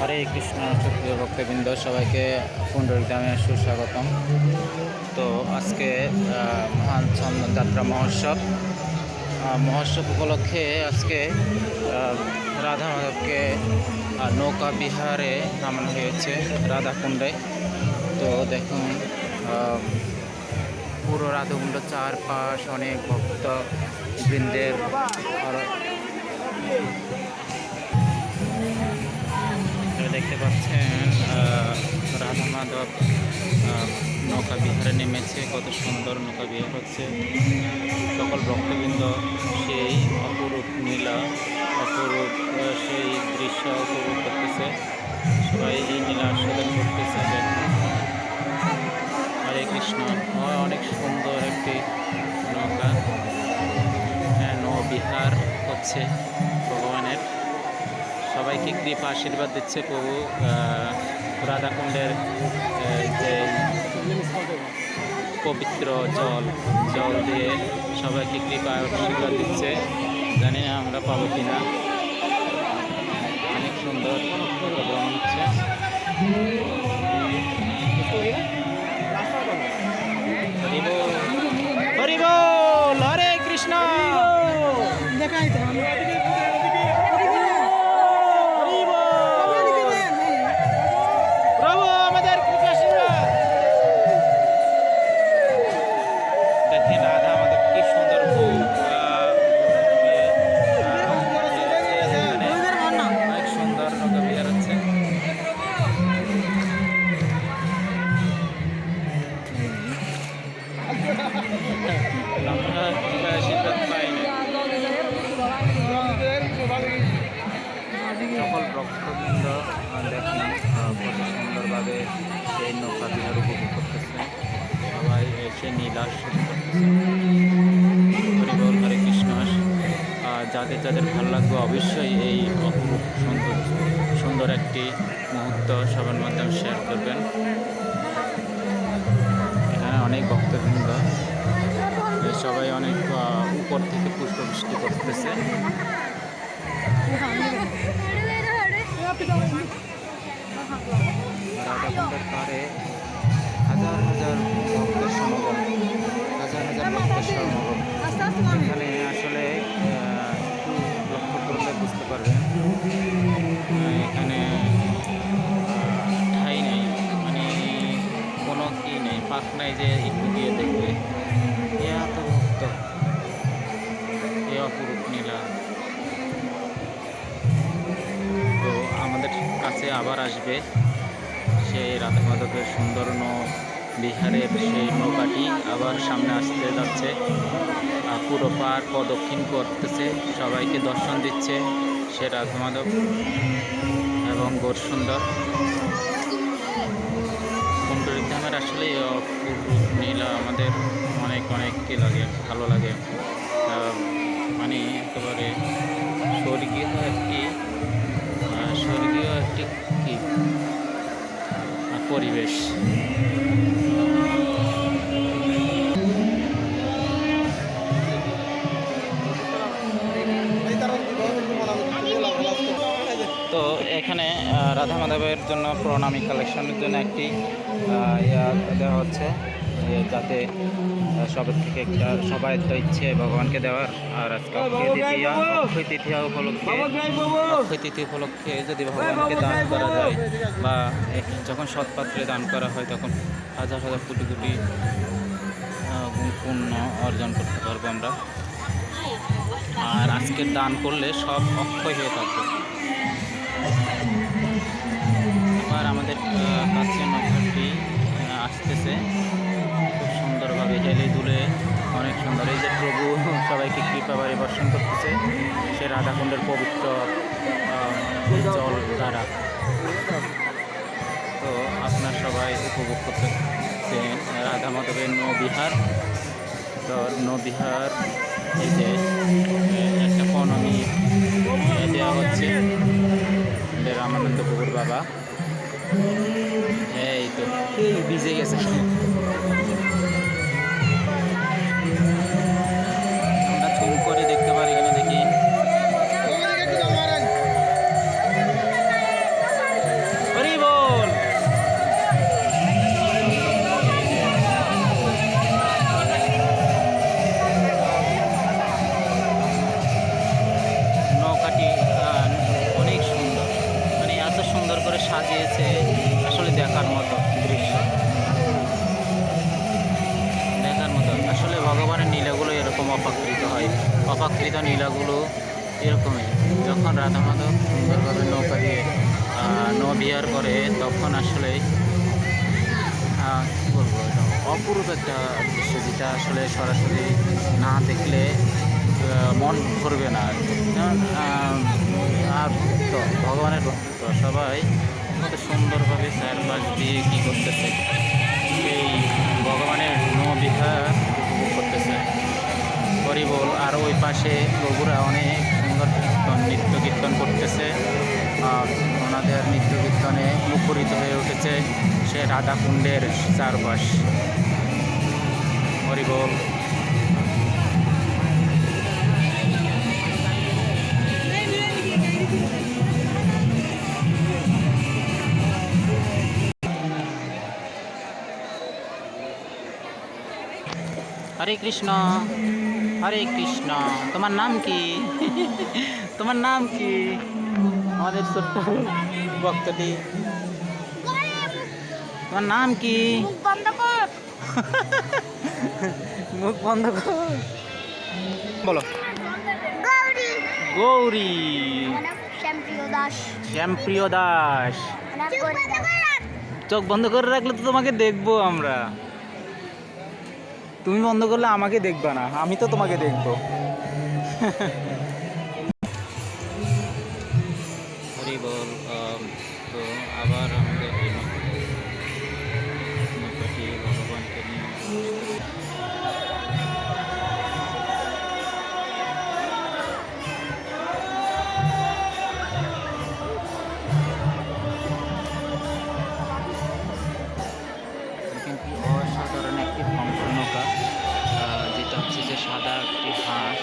হরে কৃষ্ণ সুপ্রিয় ভক্তবৃন্দ, সবাইকে পুনরুদ্ধামে সুস্বাগতম। তো আজকে মহান যাত্রা মহোৎসব। মহোৎসব উপলক্ষে আজকে রাধা মাধবকে নৌকা বিহারে নামানো হয়েছে রাধাকুণ্ডে। তো দেখুন পুরো রাধাকুণ্ড চারপাশ অনেক ভক্ত বৃন্দের দেখতে পাচ্ছেন রাধা মাধব নৌকা বিহারে নেমেছে কত সুন্দর নৌকা বিহার হচ্ছে। সকল ভক্তবৃন্দ সেই অপরূপ নীলা অপরূপ সেই দৃশ্য উপভোগ করতেছে। সবাই এই নীলা আস্বাদন করতেছে হরে কৃষ্ণ অনেক সুন্দর একটি নৌকা। হ্যাঁ, নৌ বিহার হচ্ছে। সবাইকে কৃপা আশীর্বাদ দিচ্ছে প্রভু রাধাকুণ্ডের যে পবিত্র জল জল দিয়ে সবাইকে কৃপা আশীর্বাদ দিচ্ছে। জানি না আমরা পাবো কিনা। অনেক সুন্দর ভ্রমণ হচ্ছে। যাদের ভালো লাগবে অবশ্যই এই অপরূপ সুন্দর সুন্দর একটি মুহূর্ত সবার মাধ্যমে শেয়ার করবেন। এখানে অনেক ভক্তবৃন্দ। সবাই অনেক উপর থেকে পুষ্পবৃষ্টি করতেছে। হাজার হাজার ভক্তের সমাগম, হাজার হাজার ভক্তের সমাগম। এখানে নেই যে একটু গিয়ে দেখবে। এ অপরূপ নীলা। তো আমাদের কাছে আবার আসবে সেই রাধা মাধবের সুন্দর বিহারের সেই নৌকাটি। আবার সামনে আসতে যাচ্ছে। পুরো পার প্রদক্ষিণ করতেছে। সবাইকে দর্শন দিচ্ছে সে রাধা মাধব এবং গোর সুন্দর। কুণ্ডরিধামের আসলে নীলা আমাদের অনেক অনেক কি লাগে, ভালো লাগে। মানে একেবারে স্বর্গীয় একটি স্বর্গীয় একটি কি? পরিবেশ। তো এখানে রাধা মাধবের জন্য প্রণামী কালেকশনের জন্য একটি ইয়া দেওয়া হচ্ছে যে যাতে সবার থেকে একটা সবাই তো ইচ্ছে ভগবানকে দেওয়ার আর আজকে অক্ষয় তৃতীয়া উপলক্ষে অক্ষয় তৃতীয় উপলক্ষে যদি ভগবানকে দান করা যায় বা যখন সৎপাত্রে দান করা হয় তখন হাজার হাজার কোটি কোটি পুণ্য অর্জন করতে পারব আমরা। আর আজকের দান করলে সব অক্ষয় হয়ে থাকবে। এবার আমাদের কাছে আহ, আসতেছে। খুব সুন্দরভাবে হেলে দুলে অনেক সুন্দর। এই যে প্রভু সবাইকে কৃপা বাড়ি বর্ষণ করতেছে সে রাধাকুণ্ডের পবিত্র জল দ্বারা। তো আপনার সবাই উপভোগ করতেছেন রাধা মাধবের নৌবিহার। তো নৌবিহার এই যে একটা আহ, দেওয়া হচ্ছে। রামানন্দ বাবা। এই তো এই ভিজে গেছে। এরকমই। যখন রাধা মাধব সুন্দরভাবে নৌকা দিয়ে আহ, নৌবিহার করে তখন আসলে কি বলব এটা অপরূপ একটা দৃশ্য যেটা আসলে সরাসরি না দেখলে মন ভরবে না আর ভক্ত ভগবানের ভক্ত সবাই কত সুন্দরভাবে চারপাশ দিয়ে কী করতেছে এই ভগবানের নবিহার উপভোগ করতেছে। হরিবোল আর ওই পাশে প্রভুরা অনেক উঠেছে সে রাধাকুণ্ডের চারপাশ। হরিবোল হরে কৃষ্ণ হরে কৃষ্ণ, তোমার নাম কি? তোমার নাম কি? আমাদের ছোট্ট ভক্তটি। তোমার নাম কি? মুখ বন্ধ কর। মুখ বন্ধ কর। বলো। গৌরী। গৌরী। মানে শ্যামপ্রিয় দাস। শ্যামপ্রিয় দাস। মানে দাস। চোখ বন্ধ করে রাখলে তো তোমাকে দেখব আমরা। তুমি বন্ধ করলে আমাকে দেখবা না আমি তো তোমাকে দেখব। বল তো আবার আমাদের কিন্তু একটি ধ্বংস নৌকা যেটা হচ্ছে যে সাদা একটি হাঁস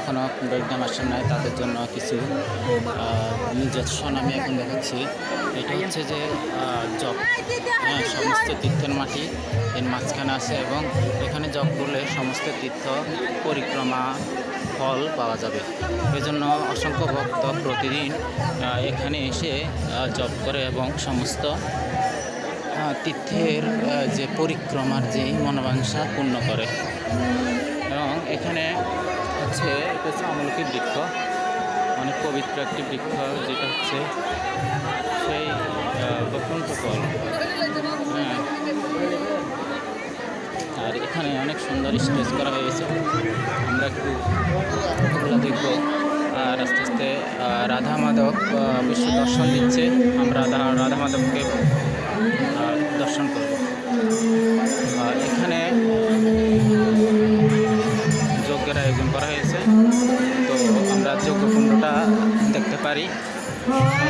কখনো কুণ্ডলিধাম আসেন নাই, তাদের জন্য কিছু নিদর্শন আমি এখন দেখাচ্ছি। এটা হচ্ছে যে জপ। হ্যাঁ সমস্ত তীর্থের মাটি এর মাঝখানে আছে এবং এখানে জপ করলে সমস্ত তীর্থ পরিক্রমা, ফল পাওয়া যাবে। এজন্য অসংখ্য ভক্ত প্রতিদিন এখানে এসে জব করে এবং সমস্ত তীর্থের যে পরিক্রমার যে মনোবাঞ্ছা পূর্ণ করে। এবং এখানে হচ্ছে, এটা হচ্ছে আমলকি বৃক্ষ। অনেক পবিত্র একটি বৃক্ষ, যেটা হচ্ছে সেই বসন্ত ফল হ্যাঁ। আর এখানে অনেক সুন্দর স্টেজ করা হয়েছে আমরা একটু দেখব। আর আস্তে আস্তে রাধা মাধব বিশ্ব দর্শন দিচ্ছে। আমরা রাধা মাধবকে দর্শন করব। দেখতে